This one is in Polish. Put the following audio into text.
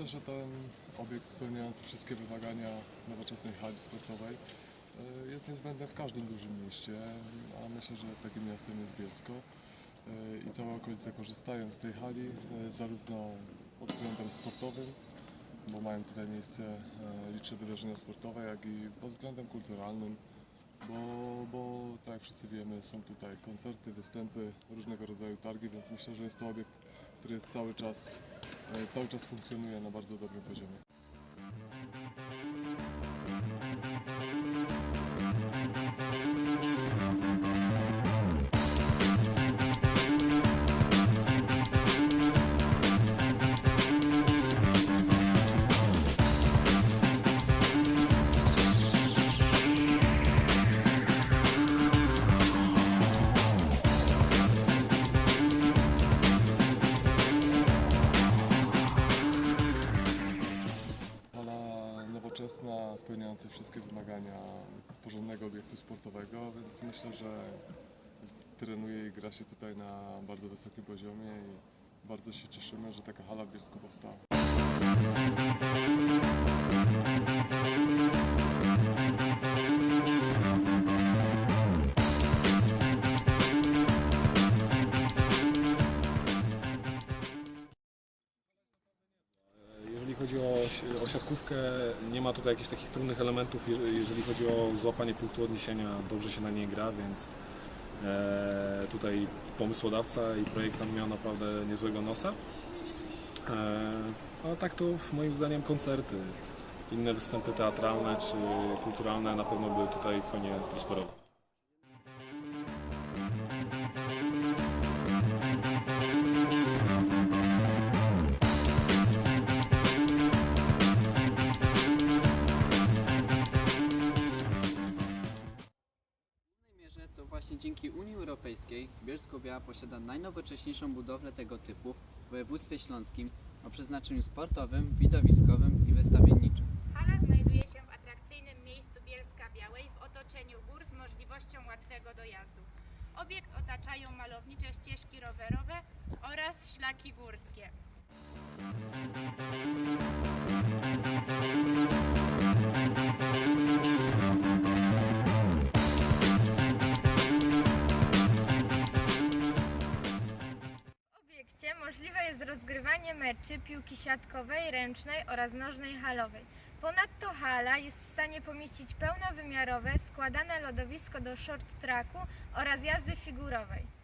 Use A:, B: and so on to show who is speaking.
A: myślę, że ten obiekt spełniający wszystkie wymagania nowoczesnej hali sportowej e, jest niezbędny w każdym dużym mieście, a myślę, że takim miastem jest Bielsko. E, I całe okolice korzystają z tej hali, e, zarówno pod względem sportowym, bo mają tutaj miejsce liczne wydarzenia sportowe, jak i pod względem kulturalnym, bo, bo tak jak wszyscy wiemy, są tutaj koncerty, występy, różnego rodzaju targi, więc myślę, że jest to obiekt, który jest cały czas, cały czas funkcjonuje na bardzo dobrym poziomie. Hala nowoczesna, spełniająca wszystkie wymagania porządnego obiektu sportowego, więc myślę, że trenuje i gra się tutaj na bardzo wysokim poziomie i bardzo się cieszymy, że taka hala w Bielsku powstała.
B: Chodzi o, o siatkówkę, nie ma tutaj jakichś takich trudnych elementów. Jeże- Jeżeli chodzi o złapanie punktu odniesienia, dobrze się na niej gra, więc e, tutaj pomysłodawca i projektant miał naprawdę niezłego nosa. E, a tak to moim zdaniem koncerty, inne występy teatralne czy kulturalne na pewno by tutaj fajnie prosperowały.
C: Właśnie dzięki Unii Europejskiej Bielsko-Biała posiada najnowocześniejszą budowlę tego typu w województwie śląskim o przeznaczeniu sportowym, widowiskowym i wystawienniczym.
D: Hala znajduje się w atrakcyjnym miejscu Bielska Białej w otoczeniu gór z możliwością łatwego dojazdu. Obiekt otaczają malownicze ścieżki rowerowe oraz szlaki górskie. Możliwe jest rozgrywanie meczy piłki siatkowej, ręcznej oraz nożnej halowej. Ponadto hala jest w stanie pomieścić pełnowymiarowe, składane lodowisko do short tracku oraz jazdy figurowej.